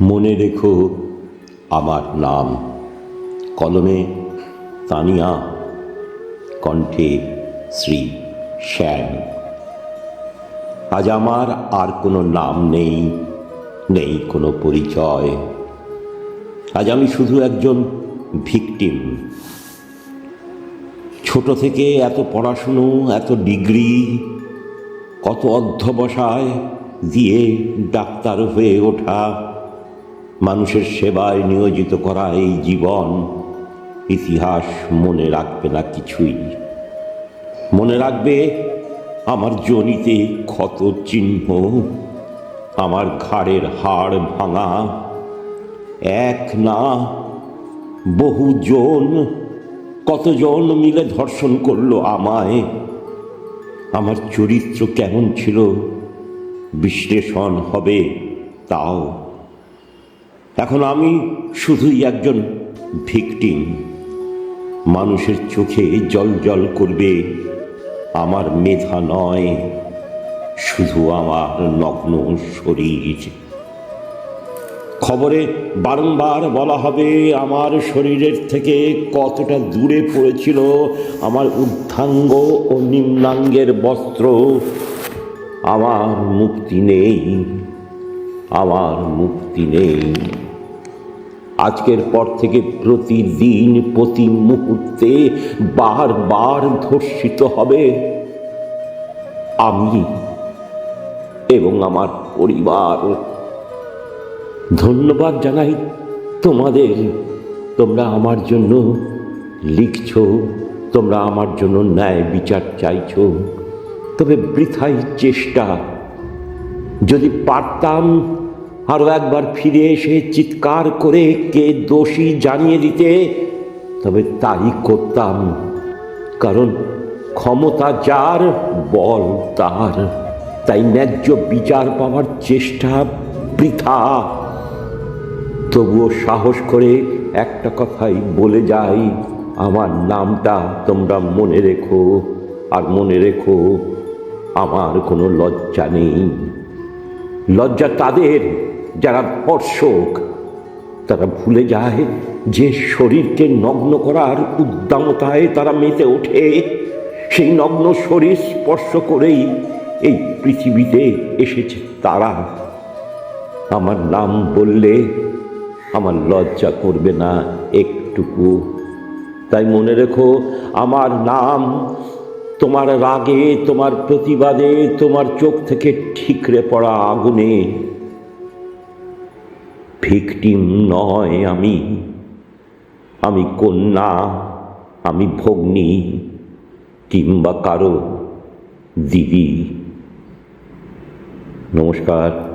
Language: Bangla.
মনে রেখো আমার নাম। কলমে তানিয়া, কণ্ঠে শ্রী শ্যাম আজ আমার আর কোনো নাম নেই নেই কোনো পরিচয়। আজ আমি শুধু একজন ভিকটিম। ছোট থেকে এত পড়াশুনো, এত ডিগ্রি, কত অধ্যবসায় দিয়ে ডাক্তার হয়ে ওঠা মানুষের সেবায় নিয়োজিত করা এই জীবন ইতিহাস মনে রাখবে না কিছুই। মনে রাখবে, আমার জনিতে ক্ষত চিহ্ন, আমার ঘাড়ের হাড় ভাঙা, এক না বহুজন, কতজন মিলে ধর্ষণ করল আমায়। আমার চরিত্র কেমন ছিল, বিশ্লেষণ হবে তাও এখন আমি শুধুই একজন ভিকটিম। মানুষের চোখে জল জল করবে, আমার মেধা নয়, শুধু আমার নগ্ন শরীর। খবরে বারংবার বলা হবে, আমার শরীরের থেকে কতটা দূরে পড়েছিল আমার ঊর্ধ্বাঙ্গ ও নিম্নাঙ্গের বস্ত্র। আমার মুক্তি নেই, আমার মুক্তি নেই। আজকের পর থেকে প্রতিদিন, প্রতি মুহূর্তে বারবার ধর্ষিত হবে। আমি এবং আমার পরিবার। ধন্যবাদ জানাই তোমাদের। তোমরা আমার জন্য লিখছ, তোমরা আমার জন্য ন্যায় বিচার চাইছো। তবে বৃথাই চেষ্টা। যদি পারতাম আরও একবার ফিরে এসে চিৎকার করে কে দোষী জানিয়ে দিতে। তবে তাই করতাম, কারণ ক্ষমতা যার, বল তার। তাই ন্যায্য বিচার পাওয়ার চেষ্টা বৃথা। তবুও সাহস করে একটা কথাই বলে যাই, আমার নামটা তোমরা মনে রেখো, আর মনে রেখো আমার কোনো লজ্জা নেই। লজ্জা তাদের যারা দর্শক তারা ভুলে যায় যে শরীরকে নগ্ন করার উদ্দামতায় তারা মেতে ওঠে। সেই নগ্ন শরীর স্পর্শ করেই এই পৃথিবীতে এসেছে তারা। আমার নাম বললে আমার লজ্জা করবে না একটুকু। তাই মনে রেখো, আমার নাম তোমার রাগে, তোমার প্রতিবাদে, তোমার চোখ থেকে ঠিকরে পড়া আগুনে ভিকটিম নয় আমি। আমি কন্যা আমি ভগ্নী কিংবা কারও দিদি। নমস্কার।